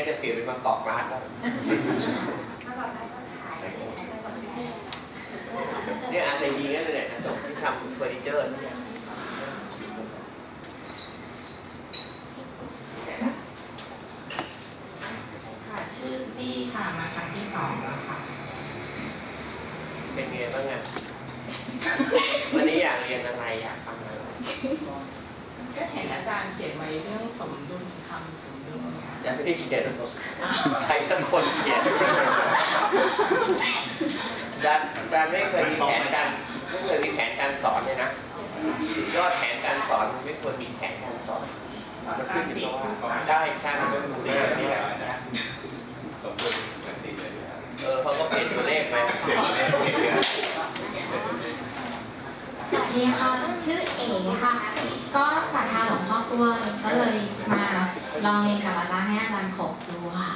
นี้จะเปลี่ยนเป็นมากอกร้านแล้วเมื่อก่อนก็ขายขายกระจกแก้วเนี่ยอะไรดีนั่นแหละกระจกที่ทำเฟอร์นิเจอร์เนี่ยค่ะชื่อตี้ค่ะมาครั้งที่สองแล้วค่ะ เป็นไงบ้างอะวันนี้อยากเรียนอะไรอยากฟังอะไร ก็เห็นอาจารย์เขียนไว้เรื่องสมดุลธรรมสมดุลเนี่ยยังไม่ได้เขียนหรอกใครสักคนเขียนดันดันไม่เคยมีแผนการไม่เคยมีแผนการสอนเลยนะยอดแผนการสอนมันไม่ควรมีแผนการสอนสอนมันตาขึ้มนอยู่จิตกับทุกว่าวันใช่ใช่มันเป็นตัวเลขนี่แหละสมบูรณ์สันติเลยนะครับเออเขาก็เปลี่ยนตัวเลขมาเปลี่ยนเลขเปลี่ยนเดือนสวัสดีค่ะ ชื่อเอ๋ค่ะ ก็ศรัทธาหลวงพ่อกล้วยก็เลยมาลองเรียนกับอาจารย์ให้อาจารย์ขบดูค่ะ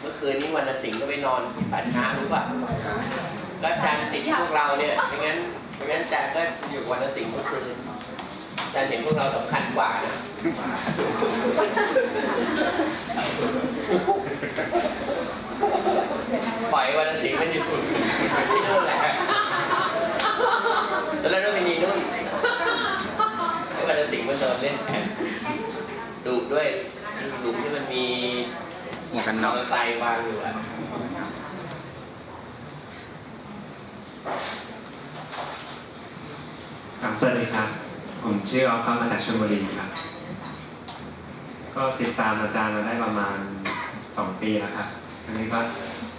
เมื่อคืนนี้วันสิงห์ก็ไปนอนป่าช้ารู้ป่ะแล้วอาจารย์ติดพวกเราเนี่ยไม่งั้นไม่งั้นอาจารย์ก็อยู่วันสิงห์เมื่อคืนอาจารย์เห็นพวกเราสำคัญกว่านะปล่อยวันสิงห์กันอยู่ที่นู่นแหละแล้วเราต้องไปนีนู่นให้วันสิงห์มันเดินเล่นแทน ดุด้วยหลุมที่มันมีหมวกกันน็อกไซวางอยู่อะครับสวัสดีครับ ผมชื่อออฟครับมาจากชลบุรีครับ ก็ติดตามอาจารย์มาได้ประมาณ 2 ปีแล้วครับ อันนี้ก็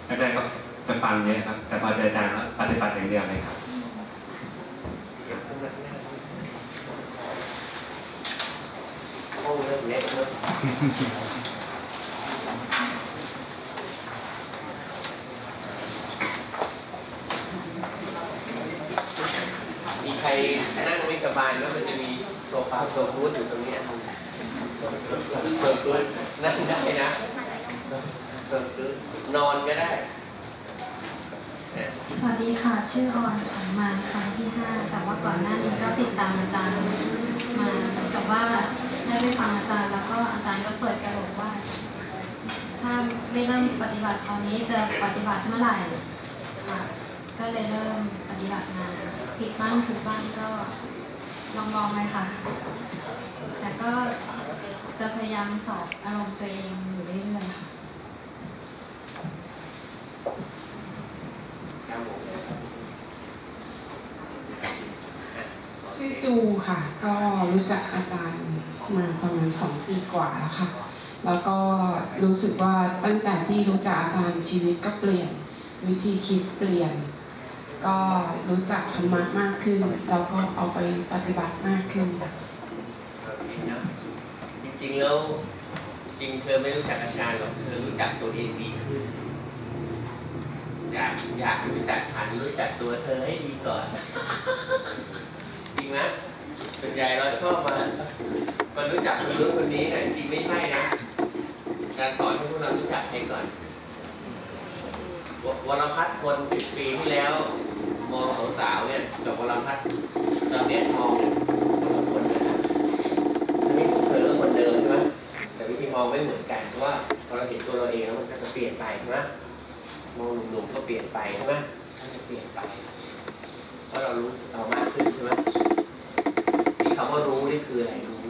แรกๆก็จะฟังเยอะครับ แต่พอเจออาจารย์ปฏิบัติอย่างเดียวเลยครับ ห้องเริ่ มีใครนั่งไม่สบายแล้วมันจะมีโซฟาโซฟูดอยู่ตรงนี้โซฟูดนั่งได้นะโซฟูดนอนก็ได้เนี่ยสวัสดีค่ะ ชื่อออนค่ะมาครั้งที่ห้าแต่ว่าก่อนหน้านี้ก็ติดตามอาจารย์มาแต่ว่า ได้ไปฟังอาจารย์ แล้วก็อาจารย์ก็เปิดกระโหลกว่า ถ้าไม่เริ่มปฏิบัติตอนนี้จะปฏิบัติเมื่อไหร่ค่ะก็เลยเริ่มปฏิบัติมาผิดบ้างถูกบ้างก็ลองมองเลยค่ะ แต่ก็จะพยายามสอบอารมณ์ตัวเองอยู่เรื่อยๆค่ะชื่อจูค่ะ ก็รู้จักอาจารย์ มาประมาณสองปีกว่าแล้วค่ะ แล้วก็รู้สึกว่าตั้งแต่ที่รู้จักอาจารย์ชีวิตก็เปลี่ยน วิธีคิดเปลี่ยน ก็รู้จักธรรมะมากขึ้น แล้วก็เอาไปปฏิบัติมากขึ้นจริงๆแล้วจริงเธอไม่รู้จักอาจารย์หรอกเธอรู้จักตัวเองดีขึ้น อยากอยากรู้จักฉันรู้จักตัวเธอให้ดีก่อน จริงไหมส่วนใหญ่เราชอบมา มารู้จักคนนู้นคนนี้แต่จริงไม่ใช่นะการสอนให้พวกเรารู้จักให้ก่อนววรพัฒน์คนสิบปีที่แล้ว มองสาวๆเนี่ยกับวรพัฒน์ตอนนี้มองคนละคนเลยนะอันนี้พวกเธอก็คนเดิมใช่ไหมแต่วิธีมองไม่เหมือนกันเพราะว่าพอเราเห็นตัวเราเองแล้วมันก็จะเปลี่ยนไปใช่ไหมมองหนุ่มๆก็เปลี่ยนไปใช่ไหมก็จะเปลี่ยนไปเพราะเรารู้เรามากขึ้นใช่ไหมที่คำว่ารู้นี่คืออะไรรู้